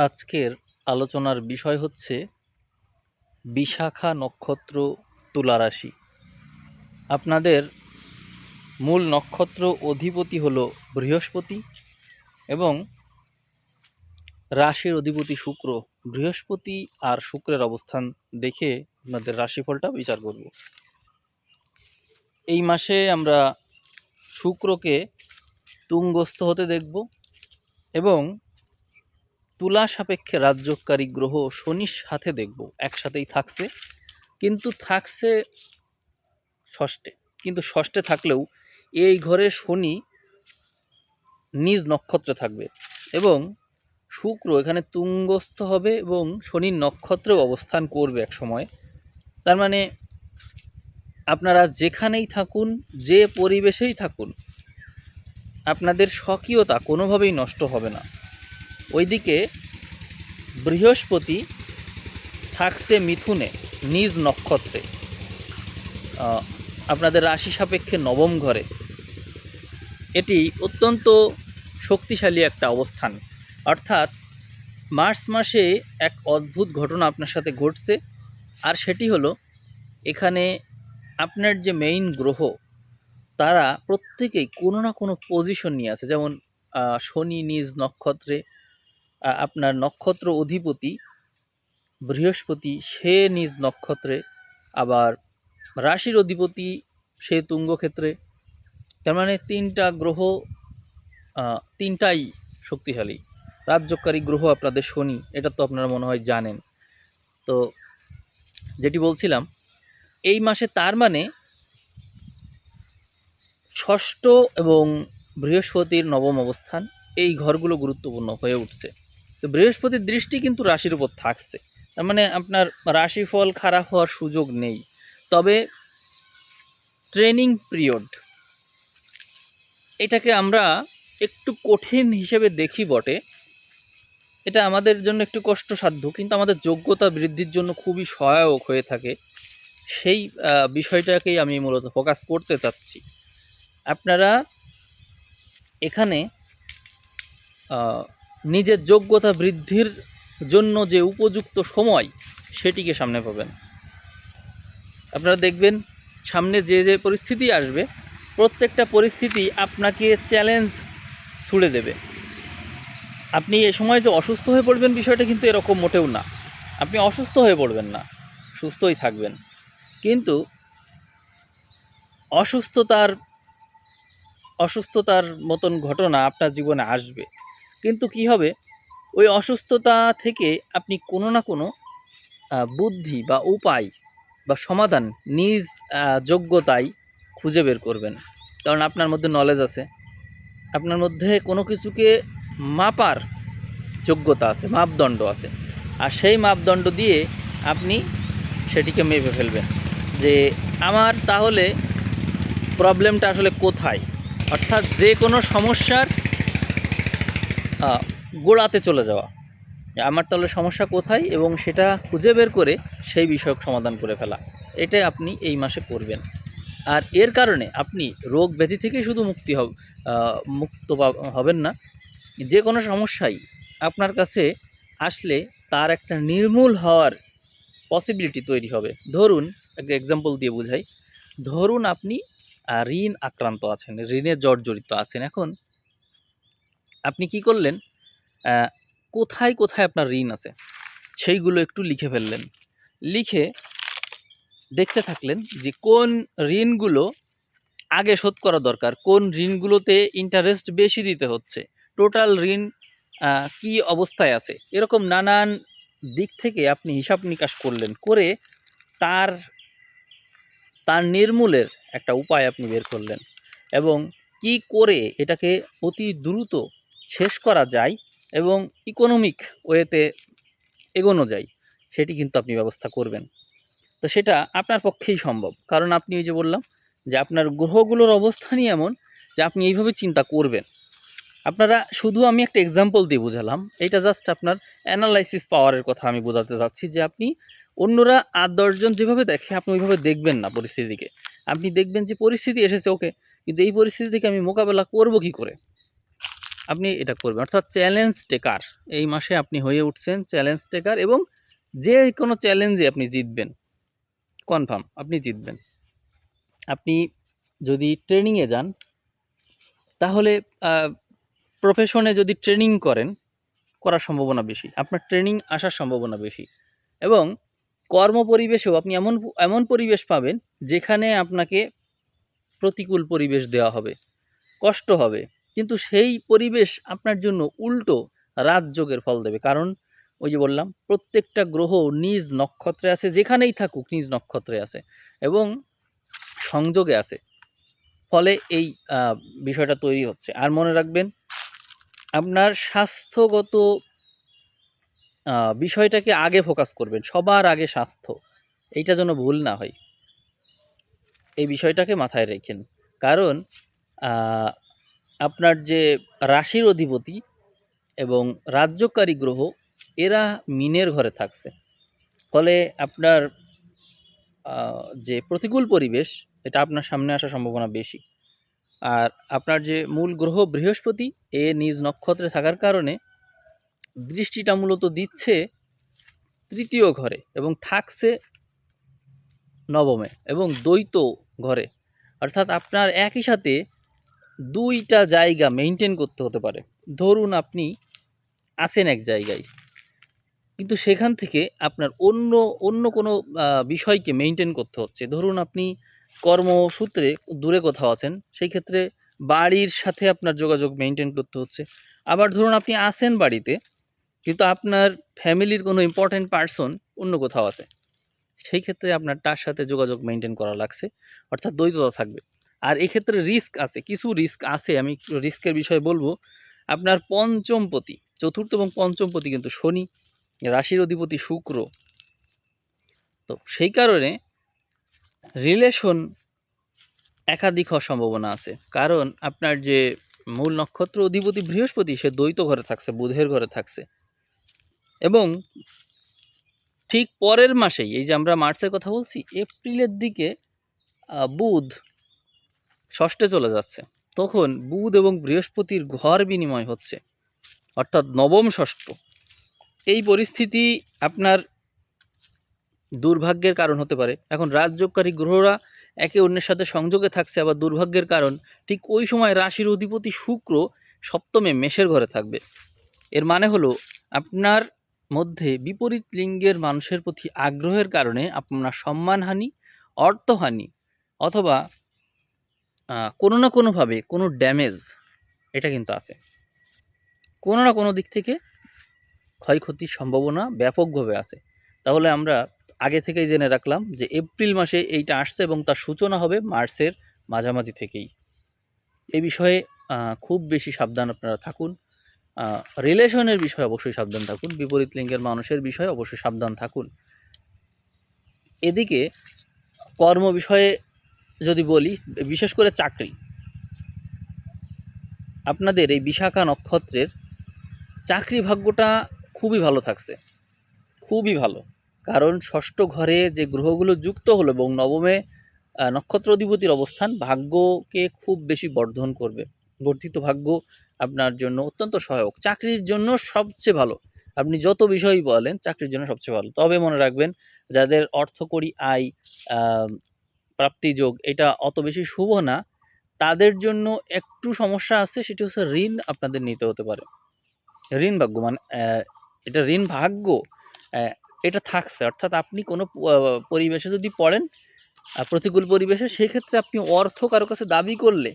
আজকের আলোচনার বিষয় হচ্ছে বিশাখা নক্ষত্র তুলা রাশি। আপনাদের মূল নক্ষত্র অধিপতি হল বৃহস্পতি এবং রাশির অধিপতি শুক্র। বৃহস্পতি আর শুক্রের অবস্থান দেখে আপনাদের রাশিফলটা বিচার করব। এই মাসে আমরা শুক্রকে তুঙ্গস্থ হতে দেখব এবং তুলা সাপেক্ষে রাজ্যকারী গ্রহ শনির সাথে দেখব, একসাথেই থাকছে, কিন্তু থাকছে ষষ্ঠে। কিন্তু ষষ্ঠে থাকলেও এই ঘরে শনি নিজ নক্ষত্রে থাকবে এবং শুক্র এখানে তুঙ্গস্থ হবে এবং শনির নক্ষত্রেও অবস্থান করবে এক সময়। তার মানে আপনারা যেখানেই থাকুন, যে পরিবেশেই থাকুন, আপনাদের স্বকীয়তা কোনোভাবেই নষ্ট হবে না। ওইদিকে বৃহস্পতি থাকছে মিথুনে নিজ নক্ষত্রে। আপনাদের রাশি সাপেক্ষে নবম ঘরে। এটি অত্যন্ত শক্তিশালী একটা অবস্থান। অর্থাৎ মার্চ মাসে এক অদ্ভুত ঘটনা আপনার সাথে ঘটছে, আর সেটি হলো এখানে আপনার যে মেইন গ্রহ, তারা প্রত্যেকেই কোনো না কোনো পজিশন নিয়ে আছে। যেমন শনি নিজ নক্ষত্রে আপনার নক্ষত্র অধিপতি বৃহস্পতি সে নিজ নক্ষত্রে, আবার রাশির অধিপতি সে তুঙ্গক্ষেত্রে। তার মানে তিনটা গ্রহ তিনটাই শক্তিশালী। রাজ্যকারী গ্রহ আপনাদের শনি, এটা তো আপনারা মনে হয় জানেন। তো যেটি বলছিলাম, এই মাসে তার মানে ষষ্ঠ এবং বৃহস্পতির নবম অবস্থান, এই ঘরগুলো গুরুত্বপূর্ণ হয়ে উঠছে। তো বৃহস্পতির দৃষ্টি কিন্তু রাশির উপর থাকছে। তার মানে আপনার রাশিফল খারাপ হওয়ার সুযোগ নেই। তবে ট্রেনিং পিরিয়ড, এটাকে আমরা একটু কঠিন হিসেবে দেখি বটে। এটা আমাদের জন্য একটু কষ্টসাধ্য, কিন্তু আমাদের যোগ্যতা বৃদ্ধির জন্য খুবই সহায়ক হয়ে থাকে। সেই বিষয়টাকেই আমি মূলত ফোকাস করতে চাচ্ছি। আপনারা এখানে নিজের যোগ্যতা বৃদ্ধির জন্য যে উপযুক্ত সময়, সেটিকে সামনে পাবেন। আপনারা দেখবেন, সামনে যে যে পরিস্থিতি আসবে, প্রত্যেকটা পরিস্থিতি আপনাকে চ্যালেঞ্জ ছুড়ে দেবে। আপনি এ সময় যে অসুস্থ হয়ে পড়বেন, বিষয়টা কিন্তু এরকম মোটেও না। আপনি অসুস্থ হয়ে পড়বেন না, সুস্থই থাকবেন। কিন্তু অসুস্থতার অসুস্থতার মতন ঘটনা আপনার জীবনে আসবে। কিন্তু কি হবে? ওই অসুস্থতা থেকে আপনি কোনো না কোনো বুদ্ধি বা উপায় বা সমাধান নিজ যোগ্যতায় খুঁজে বের করবেন। কারণ আপনার মধ্যে নলেজ আছে। আপনার মধ্যে কোনো কিছুকে মাপার যোগ্যতা আছে, মাপদণ্ড আছে। আর সেই মাপদণ্ড দিয়ে আপনি সেটিকে মেপে ফেলবেন যে, আমার তাহলে প্রবলেমটা আসলে কোথায়? অর্থাৎ যে কোনো সমস্যার গোড়াতে চলে যাওয়া। আমার তাহলে সমস্যা কোথায় এবং সেটা খুঁজে বের করে সেই বিষয়ক সমাধান করে ফেলা। এটাই আপনি এই মাসে করবেন। আর এর কারণে আপনি রোগ ব্যাধি থেকে শুধু মুক্তি হব মুক্ত হবেন না। যে কোনো সমস্যাই আপনার কাছে আসলে তার একটা নির্মূল হওয়ার পসিবিলিটি তৈরি হবে। ধরুন, একটা এক্সাম্পল দিয়ে বোঝাই। ধরুন আপনি ঋণ আক্রান্ত আছেন, ঋণে জর্জরিত আছেন। এখন আপনি কি করলেন? কোথায় কোথায় আপনার ঋণ আছে? সেইগুলো একটু লিখে ফেললেন। লিখে দেখতে থাকলেন যে কোন ঋণগুলো আগে শোধ করা দরকার, কোন ঋণগুলোতে ইন্টারেস্ট বেশি দিতে হচ্ছে টোটাল ঋণ কি অবস্থায় আছে? এরকম নানান দিক থেকে আপনি হিসাব নিকাশ করলেন করে তার তার নির্মূলের একটা উপায় আপনি বের করলেন এবং কি করে এটাকে অতি দ্রুত শেষ করা যায় এবং ইকোনমিক ওয়েতে এগোনো যায়, সেটি কিন্তু আপনি ব্যবস্থা করবেন। তো সেটা আপনার পক্ষেই সম্ভব। কারণ আপনি ওই যে বললাম যে আপনার গ্রহগুলোর অবস্থানই এমন যে আপনি এইভাবে চিন্তা করবেন। আপনারা শুধু আমি একটা এক্সাম্পল দিয়ে বোঝালাম। এটা জাস্ট আপনার অ্যানালাইসিস পাওয়ারের কথা আমি বোঝাতে চাচ্ছি যে আপনি অন্যরা আট দশজন যেভাবে দেখে, আপনি ওইভাবে দেখবেন না পরিস্থিতিকে। আপনি দেখবেন যে পরিস্থিতি এসেছে ওকে কিন্তু এই পরিস্থিতি থেকে আমি মোকাবেলা করব কি করে? আপনি এটা করবেন। অর্থাৎ চ্যালেঞ্জ টেকার এই মাসে আপনি হয়ে উঠছেন চ্যালেঞ্জ টেকার এবং যে কোনো চ্যালেঞ্জে আপনি জিতবেন। কনফার্ম আপনি জিতবেন। আপনি যদি ট্রেনিংয়ে যান, তাহলে প্রফেশনে যদি ট্রেনিং করেন, করার সম্ভাবনা বেশি। আপনার ট্রেনিং আসার সম্ভাবনা বেশি। এবং কর্ম পরিবেশেও আপনি এমন এমন পরিবেশ পাবেন, যেখানে আপনাকে প্রতিকূল পরিবেশ দেওয়া হবে। কষ্ট হবে। কিন্তু সেই পরিবেশ আপনার জন্য উল্টো রাজযোগের ফল দেবে। কারণ ওই যে বললাম, প্রত্যেকটা গ্রহ নিজ নক্ষত্রে আছে, যেখানেই থাকুক নিজ নক্ষত্রে আছে এবং সংযোগে আছে। ফলে এই বিষয়টা তৈরি হচ্ছে। আর মনে রাখবেন, আপনার স্বাস্থ্যগত বিষয়টাকে আগে ফোকাস করবেন, সবার আগে স্বাস্থ্য। এইটা যেন ভুল না হয়। এই বিষয়টাকে মাথায় রেখেন। কারণ আপনার যে রাশির অধিপতি এবং রাজ্যকারী গ্রহ, এরা মিনের ঘরে থাকছে। ফলে আপনার যে প্রতিকূল পরিবেশ, এটা আপনার সামনে আসার সম্ভাবনা বেশি। আর আপনার যে মূল গ্রহ বৃহস্পতি, এ নিজ নক্ষত্রে থাকার কারণে দৃষ্টিটা মূলত দিচ্ছে তৃতীয় ঘরে এবং থাকছে নবমে এবং দ্বৈত ঘরে। অর্থাৎ আপনার একই সাথে দুইটা জায়গা মেনটেন করতে হতে পারে। ধরুন আপনি আছেন এক জায়গায়, কিন্তু সেখান থেকে আপনার অন্য অন্য কোনো বিষয়কে মেনটেন করতে হচ্ছে। ধরুন আপনি কর্মসূত্রে দূরে কোথাও আছেন সেই ক্ষেত্রে বাড়ির সাথে আপনার যোগাযোগ মেনটেন করতে হচ্ছে। আবার ধরুন আপনি আছেন বাড়িতে, কিন্তু আপনার ফ্যামিলির কোনো ইম্পর্ট্যান্ট পার্সন অন্য কোথাও আছে সেই ক্ষেত্রে আপনার তার সাথে যোগাযোগ মেনটেন করা লাগছে, অর্থাৎ দ্বৈততা থাকবে। আর এক্ষেত্রে রিস্ক আছে, কিছু রিস্ক আছে, আমি রিস্কের বিষয়ে বলব। আপনার পঞ্চমপতি চতুর্থ এবং পঞ্চমপতি কিন্তু শনি, রাশির অধিপতি শুক্র। তো সেই কারণে রিলেশন একাধিক হওয়ার সম্ভাবনা আছে। কারণ আপনার যে মূল নক্ষত্র অধিপতি বৃহস্পতি, সে দ্বৈত ঘরে থাকছে, বুধের ঘরে থাকছে। এবং ঠিক পরের মাসেই, এই যে আমরা মার্চের কথা বলছি, এপ্রিলের দিকে বুধ ষষ্ঠে চলে যাচ্ছে। তখন বুধ এবং বৃহস্পতির ঘর বিনিময় হচ্ছে, অর্থাৎ নবম ষষ্ঠ। এই পরিস্থিতি আপনার দুর্ভাগ্যের কারণ হতে পারে। এখন রাজযোগকারী গ্রহরা একে অন্যের সাথে সংযোগে থাকছে, আবার দুর্ভাগ্যের কারণ ঠিক ওই সময় রাশির অধিপতি শুক্র সপ্তমে মেষের ঘরে থাকবে। এর মানে হলো, আপনার মধ্যে বিপরীত লিঙ্গের মানুষের প্রতি আগ্রহের কারণে আপনার সম্মানহানি, অর্থহানি অথবা কোনো না কোনোভাবে কোনো ড্যামেজ এটা কিন্তু আছে। কোনো না কোনো দিক থেকে ক্ষয়ক্ষতির সম্ভাবনা ব্যাপকভাবে আছে। তাহলে আমরা আগে থেকেই জেনে রাখলাম যে এপ্রিল মাসে এইটা আসছে এবং তার সূচনা হবে মার্চের মাঝামাঝি থেকেই। এ বিষয়ে খুব বেশি সাবধান আপনারা থাকুন। রিলেশনের বিষয়ে অবশ্যই সাবধান থাকুন। বিপরীত লিঙ্গের মানুষের বিষয়ে অবশ্যই সাবধান থাকুন। এদিকে কর্ম বিষয়ে যদি বলি, বিশেষ করে চাকরি। আপনাদের এই বিশাখা নক্ষত্রের চাকরি ভাগ্যটা খুবই ভালো থাকছে। খুবই ভালো। কারণ ষষ্ঠ ঘরে যে গ্রহগুলো যুক্ত হলো এবং নবমে নক্ষত্র অধিপতির অবস্থান, ভাগ্যকে খুব বেশি বর্ধন করবে। বর্ধিত ভাগ্য আপনার জন্য অত্যন্ত সহায়ক। চাকরির জন্য সবচেয়ে ভালো। আপনি যত বিষয়ই বলেন, চাকরির জন্য সবচেয়ে ভালো। তবে মনে রাখবেন, যাদের অর্থকরী আয় প্রাপ্তিযোগ, এটা অত বেশি শুভ না। তাদের জন্য একটু সমস্যা আছে, সেটি হচ্ছে ঋণ আপনাদের নিতে হতে পারে। ঋণ ভাগ্য মানে এটা ঋণ ভাগ্য এটা থাকছে। অর্থাৎ আপনি কোনো পরিবেশে যদি পড়েন প্রতিকূল পরিবেশে সেই ক্ষেত্রে আপনি অর্থ কারও কাছে দাবি করলে,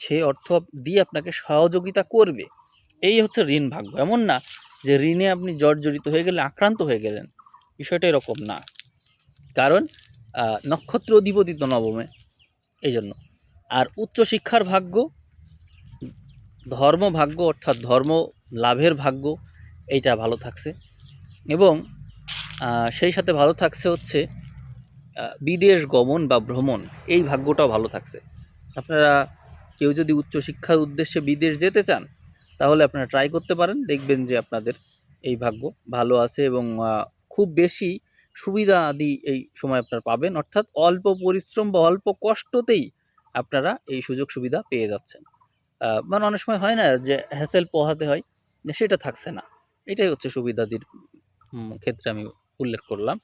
সে অর্থ দিয়ে আপনাকে সহযোগিতা করবে। এই হচ্ছে ঋণ ভাগ্য। এমন না যে ঋণে আপনি জর্জরিত হয়ে গেলে আক্রান্ত হয়ে গেলেন। বিষয়টা এরকম না। কারণ নক্ষত্র অধিপতি তো নবমে এই জন্য আর উচ্চশিক্ষার ভাগ্য, ধর্ম ভাগ্য, অর্থাৎ ধর্ম লাভের ভাগ্য, এইটা ভালো থাকছে। এবং সেই সাথে ভালো থাকছে হচ্ছে বিদেশ গমন বা ভ্রমণ, এই ভাগ্যটাও ভালো থাকছে। আপনারা কেউ যদি উচ্চশিক্ষার উদ্দেশ্যে বিদেশ যেতে চান, তাহলে আপনারা ট্রাই করতে পারেন, দেখবেন যে আপনাদের এই ভাগ্য ভালো আছে এবং খুব বেশি সুবিধা আদি এই সময় আপনারা পাবেন। অর্থাৎ অল্প পরিশ্রম বা অল্প কষ্টতেই আপনারা এই সুযোগ সুবিধা পেয়ে যাচ্ছেন। মানে অনেক সময় হয় না যে হ্যাসেল পোহাতে হয় সেটা থাকছে না। এটাই হচ্ছে সুবিধাদির ক্ষেত্রে আমি উল্লেখ করলাম।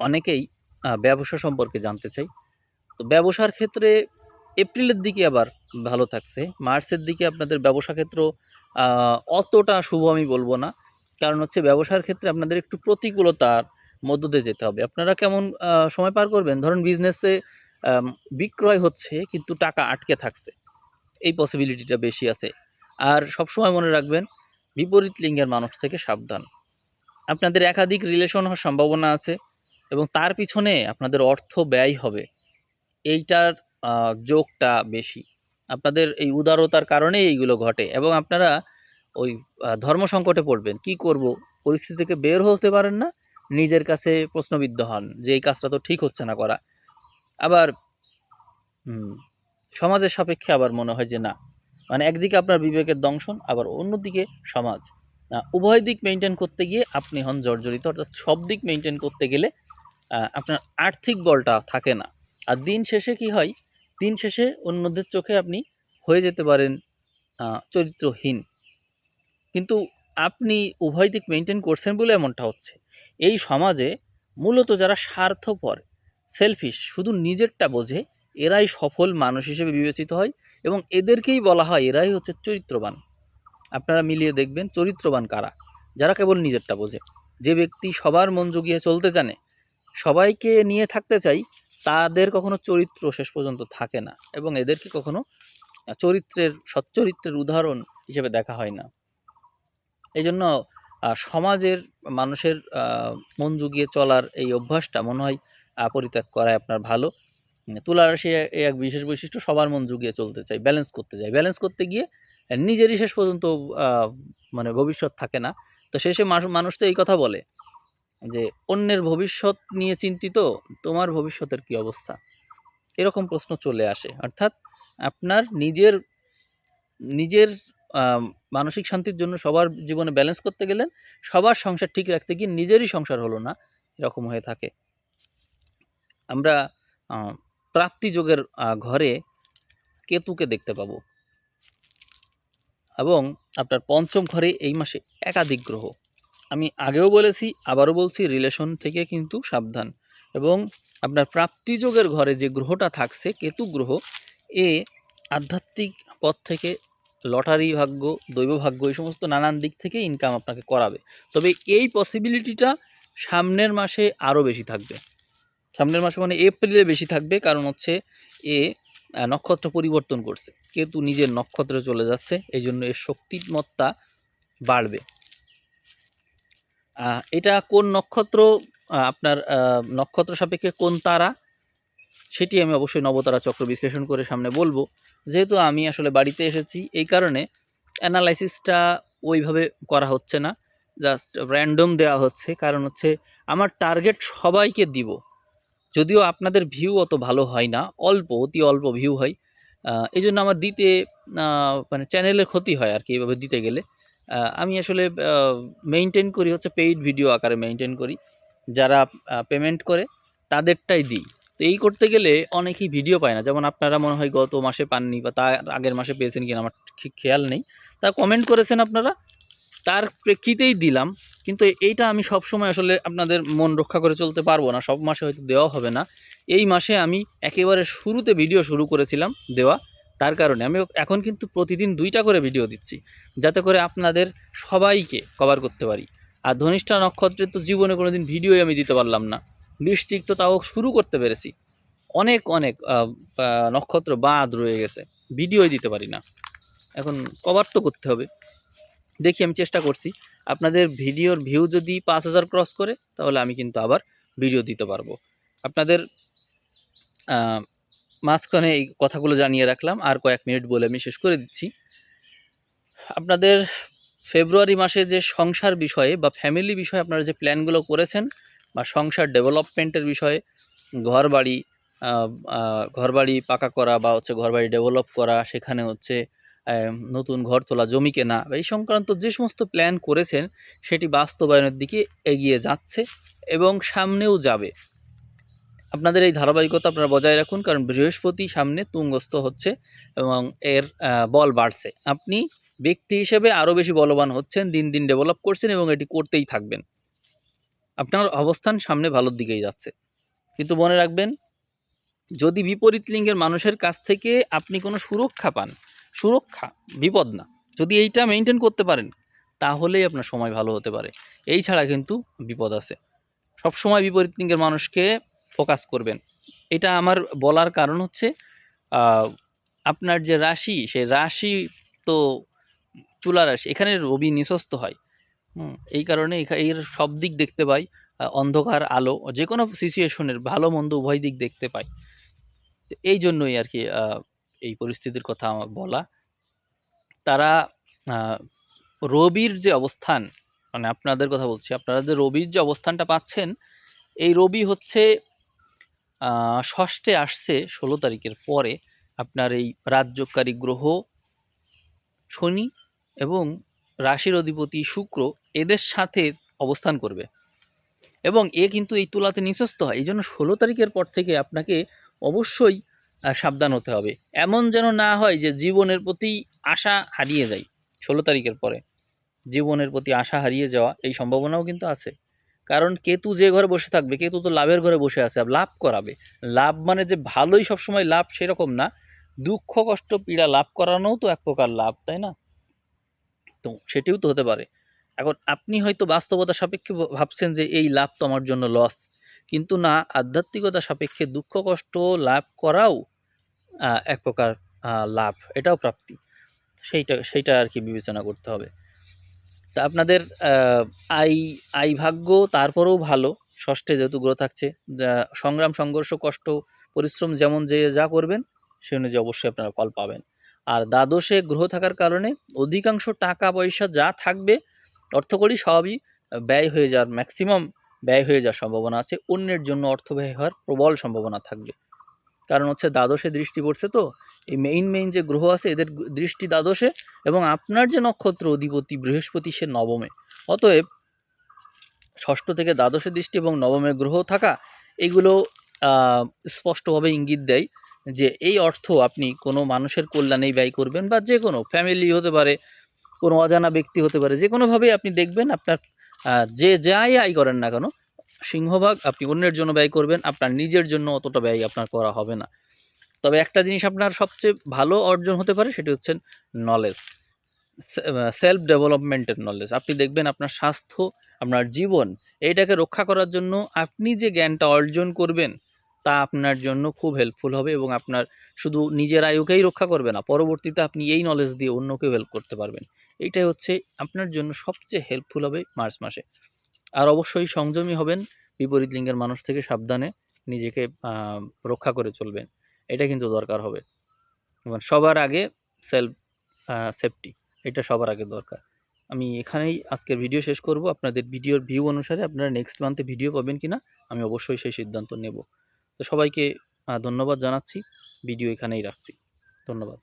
অনেকেই ব্যবসা সম্পর্কে জানতে চাই। তো ব্যবসার ক্ষেত্রে এপ্রিলের দিকে আবার ভালো থাকছে। মার্চের দিকে আপনাদের ব্যবসা ক্ষেত্র অতটা শুভ আমি বলব না। কারণ হচ্ছে ব্যবসার ক্ষেত্রে আপনাদের একটু প্রতিকূলতার মধ্য দিয়ে যেতে হবে। আপনারা কেমন সময় পার করবেন? ধরুন বিজনেসে বিক্রয় হচ্ছে কিন্তু টাকা আটকে থাকছে। এই পসিবিলিটিটা বেশি আছে। আর সবসময় মনে রাখবেন, বিপরীত লিঙ্গের মানুষ থেকে সাবধান। আপনাদের একাধিক রিলেশন হওয়ার সম্ভাবনা আছে এবং তার পিছনে আপনাদের অর্থ ব্যয় হবে। এইটার যোগটা বেশি। আপনাদের এই উদারতার কারণে এইগুলো ঘটে এবং আপনারা ওই ধর্ম সংকটে পড়বেন। কি করব? পরিস্থিতি থেকে বের হতে পারেন না, নিজের কাছে প্রশ্নবিদ্ধ হন যে এই কাজটা তো ঠিক হচ্ছে না করা। আবার সমাজের সাপেক্ষে আবার মনে হয় যে না মানে একদিকে আপনার বিবেকের দংশন, আবার অন্যদিকে সমাজ। উভয় দিক মেনটেন করতে গিয়ে আপনি হন জর্জরিত, অর্থাৎ সব দিক মেনটেন করতে গেলে আপনার আর্থিক বলটা থাকে না। আর দিন শেষে কি হয়? দিন শেষে অন্যদের চোখে আপনি হয়ে যেতে পারেন চরিত্রহীন। কিন্তু আপনি উভয় দিক মেনটেন করছেন বলে এমনটা হচ্ছে। এই সমাজে মূলত যারা স্বার্থপর সেলফিশ শুধু নিজেরটা বোঝে, এরাই সফল মানুষ হিসেবে বিবেচিত হয় এবং এদেরকেই বলা হয় এরাই হচ্ছে চরিত্রবান। আপনারা মিলিয়ে দেখবেন চরিত্রবান কারা, যারা কেবল নিজেরটা বোঝে। যে ব্যক্তি সবার মন জুগিয়ে চলতে জানে, সবাইকে নিয়ে থাকতে চাই, তাদের কখনো চরিত্র শেষ পর্যন্ত থাকে না এবং এদেরকে কখনো চরিত্রের, সচ্চরিত্রের উদাহরণ হিসেবে দেখা হয় না। এই জন্য সমাজের মানুষের মন জুগিয়ে চলার এই অভ্যাসটা মনে হয় পরিত্যাগ করায় আপনার ভালো। তুলা রাশি এক বিশেষ বৈশিষ্ট্য, সবার মন জুগিয়ে চলতে চাই ব্যালেন্স করতে চাই। ব্যালেন্স করতে গিয়ে নিজেরই শেষ পর্যন্ত মানে ভবিষ্যৎ থাকে না। তো শেষে মানুষ তো এই কথা বলে যে, অন্যের ভবিষ্যৎ নিয়ে চিন্তিত, তোমার ভবিষ্যতের কি অবস্থা? এরকম প্রশ্ন চলে আসে। অর্থাৎ আপনার নিজের নিজের মানসিক শান্তির জন্য সবার জীবনে ব্যালেন্স করতে গেলেন সবার সংসার ঠিক রাখতে গিয়ে নিজেরই সংসার হলো না, এরকম হয়ে থাকে। আমরা প্রাপ্তিযোগের ঘরে কেতুকে দেখতে পাবো। এবং আপনার পঞ্চম ঘরে এই মাসে একাধিক গ্রহ। আমি আগেও বলেছি, আবারও বলছি রিলেশন থেকে কিন্তু সাবধান। এবং আপনার প্রাপ্তিযোগের ঘরে যে গ্রহটা থাকছে, কেতু গ্রহ, এ আধ্যাত্মিক পথ থেকে লটারি ভাগ্য, দৈব ভাগ্য এই সমস্ত নানান দিক থেকে ইনকাম আপনাকে করাবে। তবে এই পসিবিলিটিটা সামনের মাসে আরও বেশি থাকবে। সামনের মাসে মানে এপ্রিলে বেশি থাকবে কারণ হচ্ছে এ নক্ষত্র পরিবর্তন করছে। কেতু নিজের নক্ষত্রে চলে যাচ্ছে এই জন্য এর শক্তিমত্তা বাড়বে। এটা কোন নক্ষত্র? আপনার নক্ষত্র সাপেক্ষে কোন তারা? সেটি আমি অবশ্যই নবতারা চক্র বিশ্লেষণ করে সামনে বলব। যেহেতু আমি আসলে বাড়িতে এসেছি, এই কারণে অ্যানালাইসিসটা ওইভাবে করা হচ্ছে না। জাস্ট র্যান্ডম দেওয়া হচ্ছে, কারণ হচ্ছে আমার টার্গেট সবাইকে দিব। যদিও আপনাদের ভিউ অত ভালো হয় না, অল্প, অতি অল্প ভিউ হয়। এই জন্য আমার দিতে মানে চ্যানেলের ক্ষতি হয় আর কি এইভাবে দিতে গেলে। আমি আসলে মেনটেন করি, হচ্ছে পেইড ভিডিও আকারে মেনটেন করি। যারা পেমেন্ট করে, তাদেরটাই দিই। তো এই করতে গেলে অনেকেই ভিডিও পায় না। যেমন আপনারা মনে হয় গত মাসে পাননি বা তার আগের মাসে পেয়েছেন কিনা, আমার ঠিক খেয়াল নেই। তা কমেন্ট করেছেন আপনারা, তার প্রেক্ষিতেই দিলাম। কিন্তু এইটা আমি সব সময় আসলে আপনাদের মন রক্ষা করে চলতে পারব না। সব মাসে হয়তো দেওয়া হবে না। এই মাসে আমি একেবারে শুরুতে ভিডিও শুরু করেছিলাম দেওয়া। তার কারণে আমি এখন কিন্তু প্রতিদিন দুইটা করে ভিডিও দিচ্ছি, যাতে করে আপনাদের সবাইকে কভার করতে পারি। আর ধনিষ্ঠা নক্ষত্রের তো জীবনে কোনো দিন ভিডিওই আমি দিতে পারলাম না। বৃশ্চিক তো তাও শুরু করতে পেরেছি। অনেক অনেক নক্ষত্র বাদ রয়ে গেছে। ভিডিওই দিতে পারি না। এখন কভার তো করতে হবে। দেখি, আমি চেষ্টা করছি। আপনাদের ভিডিওর ভিউ যদি পাঁচ হাজার ক্রস করে, তাহলে আমি কিন্তু আবার ভিডিও দিতে পারব। আপনাদের মাঝখানে এই কথাগুলো জানিয়ে রাখলাম। আর কয়েক মিনিট বলে আমি শেষ করে দিচ্ছি। আপনাদের ফেব্রুয়ারি মাসে যে সংসার বিষয়ে বা ফ্যামিলি বিষয়ে আপনারা যে প্ল্যানগুলো করেছেন বা সংসার ডেভেলপমেন্টের বিষয়ে ঘর বাড়ি ঘর বাড়ি পাকা করা বা হচ্ছে ঘর বাড়ি ডেভেলপ করা, সেখানে হচ্ছে নতুন ঘর তোলা, জমি কেনা বা এই সংক্রান্ত যে সমস্ত প্ল্যান করেছেন, সেটি বাস্তবায়নের দিকে এগিয়ে যাচ্ছে এবং সামনেও যাবে। আপনাদের এই ধারাবাহিকতা আপনারা বজায় রাখুন, কারণ বৃহস্পতি সামনে তুঙ্গস্থ হচ্ছে এবং এর বল বাড়ছে। আপনি ব্যক্তি হিসেবে আরও বেশি বলবান হচ্ছেন, দিন দিন ডেভেলপ করছেন এবং এটি করতেই থাকবেন। আপনার অবস্থান সামনে ভালোর দিকেই যাচ্ছে। কিন্তু মনে রাখবেন, যদি বিপরীত লিঙ্গের মানুষের কাছ থেকে আপনি কোনো সুরক্ষা পান, সুরক্ষা বিপদ না, যদি এইটা মেনটেন করতে পারেন, তাহলেই আপনার সময় ভালো হতে পারে। এই ছাড়া কিন্তু বিপদ আছে। সবসময় বিপরীত লিঙ্গের মানুষকে ফোকাস করবেন। এটা আমার বলার কারণ হচ্ছে আপনার যে রাশি, সেই রাশি তো তুলা রাশি, এখানে রবি নিঃস্ত হয়। হুম, এই কারণে এর সব দিক দেখতে পাই অন্ধকার আলো যে কোনো সিচুয়েশনের ভালো মন্দ উভয় দিক দেখতে পাই। এই জন্যই আর কি এই পরিস্থিতির কথা আমার বলা। তারা রবির যে অবস্থান মানে আপনাদের কথা বলছি আপনারা যে রবির যে অবস্থানটা পাচ্ছেন এই রবি হচ্ছে ষষ্ঠে আসছে ষোলো তারিখের পরে আপনার এই রাজ্যকারী গ্রহ শনি এবং রাশির অধিপতি শুক্র এদের সাথে অবস্থান করবে। এবং এ কিন্তু এই তুলাতে নিঃস্ত হয়। এই জন্য ষোলো তারিখের পর থেকে আপনাকে অবশ্যই সাবধান হতে হবে। এমন যেন না হয় যে জীবনের প্রতি আশা হারিয়ে যায় ষোলো তারিখের পরে। জীবনের প্রতি আশা হারিয়ে যাওয়া এই সম্ভাবনাও কিন্তু আছে। কারণ কেতু যে ঘরে বসে থাকবে, কেতু তো লাভের ঘরে বসে আছে লাভ করাবে। লাভ মানে যে ভালোই সবসময় লাভ সেরকম না। দুঃখ, কষ্ট, পীড়া লাভ করানোও তো এক প্রকার লাভ, তাই না? তো সেটিও তো হতে পারে। এখন আপনি হয়তো বাস্তবতা সাপেক্ষে ভাবছেন যে এই লাভ তো আমার জন্য লস কিন্তু না, আধ্যাত্মিকতা সাপেক্ষে দুঃখ, কষ্ট লাভ করাও এক প্রকার লাভ, এটাও প্রাপ্তি। সেইটা সেইটা আর কি বিবেচনা করতে হবে। তা আপনাদের আই আই ভাগ্য তারপরেও ভালো, ষষ্ঠে যেহেতু গ্রহ থাকছে সংগ্রাম, সংঘর্ষ, কষ্ট, পরিশ্রম যেমন যে যা করবেন, সে অনুযায়ী অবশ্যই আপনারা ফল পাবেন। আর দ্বাদশে গ্রহ থাকার কারণে অধিকাংশ টাকা পয়সা যা থাকবে, অর্থকরী সবই ব্যয় হয়ে যাওয়ার ম্যাক্সিমাম ব্যয় হয়ে যাওয়ার সম্ভাবনা আছে। অন্যের জন্য অর্থ ব্যয় হওয়ার প্রবল সম্ভাবনা থাকবে। কারণ হচ্ছে দ্বাদশে দৃষ্টি পড়ছে তো, এই মেইন মেইন যে গ্রহ আছে এদের দৃষ্টি দ্বাদশে এবং আপনার যে নক্ষত্র অধিপতি বৃহস্পতি সে নবমে। অতএব ষষ্ঠ থেকে দ্বাদশে দৃষ্টি এবং নবমে গ্রহ থাকা, এগুলো স্পষ্টভাবে ইঙ্গিত দেয় যে এই অর্থ আপনি কোনো মানুষের কল্যাণেই ব্যয় করবেন বা যে কোনো ফ্যামিলি হতে পারে, কোনো অজানা ব্যক্তি হতে পারে, যে কোনোভাবেই আপনি দেখবেন আপনার যে যাই আয় করেন না কেন, সিংহভাগ আপনি অন্যের জন্য ব্যয় করবেন, আপনার নিজের জন্য অতটা ব্যয় আপনার করা হবে না। তবে একটা জিনিস আপনার সবচেয়ে ভালো অর্জন হতে পারে সেটি হচ্ছে নলেজ সেলফ ডেভেলপমেন্টের নলেজ আপনি দেখবেন আপনার স্বাস্থ্য, আপনার জীবন এইটাকে রক্ষা করার জন্য আপনি যে জ্ঞানটা অর্জন করবেন তা আপনার জন্য খুব হেল্পফুল হবে এবং আপনার শুধু নিজের আয়ুকেই রক্ষা করবে না, পরবর্তীতে আপনি এই নলেজ দিয়ে অন্যকেও হেল্প করতে পারবেন। এইটাই হচ্ছে আপনার জন্য সবচেয়ে হেল্পফুল হবে মার্চ মাসে। আর অবশ্যই সংযমী হবেন, বিপরীত লিঙ্গের মানুষ থেকে সাবধানে নিজেকে রক্ষা করে চলবেন। এটা কিন্তু দরকার হবে। এবং সবার আগে সেলফ সেফটি এটা সবার আগে দরকার। আমি এখানেই আজকের ভিডিও শেষ করব। আপনাদের ভিডিওর ভিউ অনুসারে আপনারা নেক্সট মান্থে ভিডিও পাবেন কিনা, আমি অবশ্যই সেই সিদ্ধান্ত নেব। তো সবাইকে ধন্যবাদ জানাচ্ছি। ভিডিও এখানেই রাখছি। ধন্যবাদ।